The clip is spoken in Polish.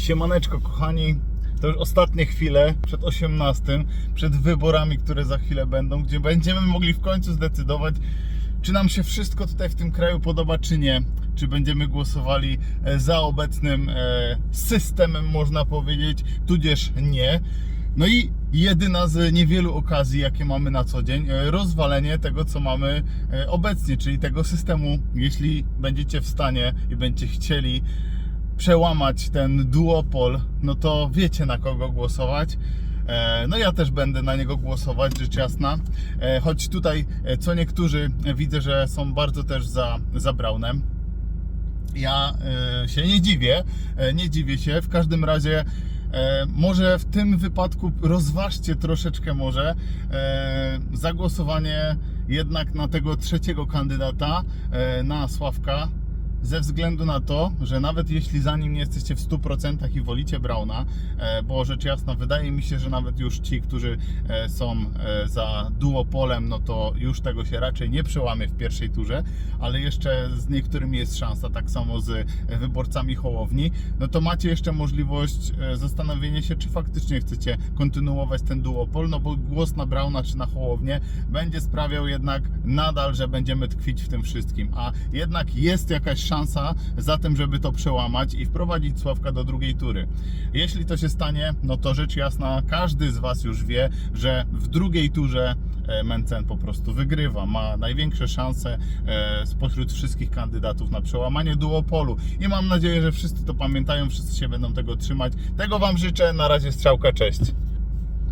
Siemaneczko kochani, to już ostatnie chwile przed 18, przed wyborami, które za chwilę będą, gdzie będziemy mogli w końcu zdecydować, czy nam się wszystko tutaj w tym kraju podoba, czy nie. Czy będziemy głosowali e, za obecnym e, systemem, można powiedzieć, tudzież nie. No i jedyna z niewielu okazji, jakie mamy na co dzień, e, rozwalenie tego, co mamy obecnie, czyli tego systemu. Jeśli będziecie w stanie i będziecie chcieli przełamać ten duopol, no to wiecie na kogo głosować. E, No ja też będę na niego głosować, rzecz jasna. E, Choć tutaj e, co niektórzy widzę, że są bardzo też za, za Braunem. Ja się nie dziwię, nie dziwię się. W każdym razie może w tym wypadku rozważcie troszeczkę może zagłosowanie jednak na tego trzeciego kandydata, na Sławka, ze względu na to, że nawet jeśli za nim nie jesteście w 100% i wolicie Brauna, e, bo rzecz jasna, wydaje mi się, że nawet już ci, którzy e, są e, za duopolem, no to już tego się raczej nie przełamie w pierwszej turze, ale jeszcze z niektórymi jest szansa, tak samo z wyborcami Hołowni, no to macie jeszcze możliwość zastanowienia się, czy faktycznie chcecie kontynuować ten duopol, no bo głos na Brauna czy na Hołownię będzie sprawiał jednak nadal, że będziemy tkwić w tym wszystkim, a jednak jest jakaś szansa za tym, żeby to przełamać i wprowadzić Sławka do drugiej tury. Jeśli to się stanie, no to rzecz jasna, każdy z Was już wie, że w drugiej turze e, Mencen po prostu wygrywa, ma największe szanse e, spośród wszystkich kandydatów na przełamanie duopolu i mam nadzieję, że wszyscy to pamiętają, wszyscy się będą tego trzymać. Tego Wam życzę, na razie strzałka, cześć.